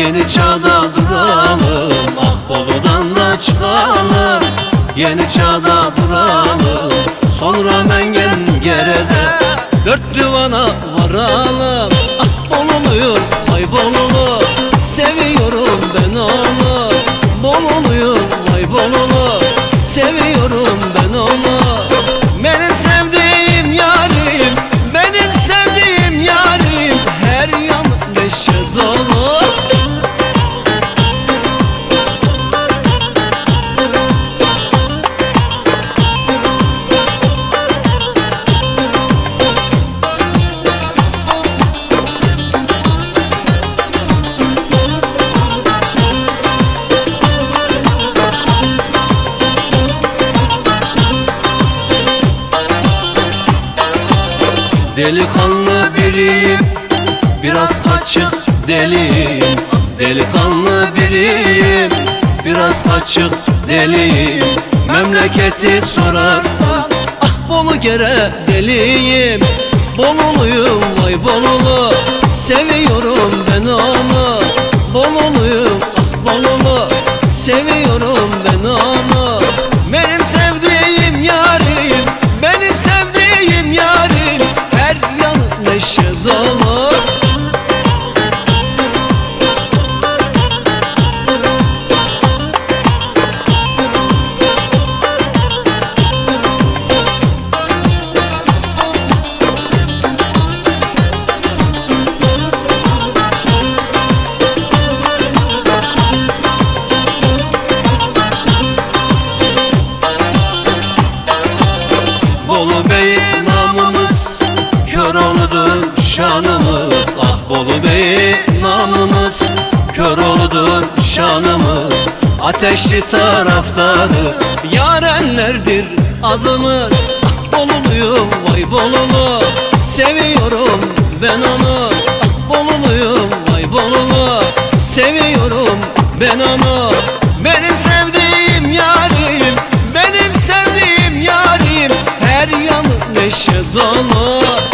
Yeni çağda duralım Ah Bolu'dan da çıkalım Yeni çağda duralım Sonra mengen gerede Dört divana varalım Delikanlı biriyim Biraz kaçık deliyim. Delikanlı biriyim Biraz kaçık deliyim. Memleketi sorarsan Ah Bolu gere deliyim? Boluluyum vay Bolulu Seviyorum ben onu Bolu Bey namımız Kör oludur şanımız. Ah Bolu Bey namımız Kör oludur şanımız. Ateşli taraftarı Yarenlerdir adımız. Ah Boluluyum vay Bolulu Seviyorum ben onu. Ah Boluluyum vay Bolulu Seviyorum ben onu. Benim sevdiğim olur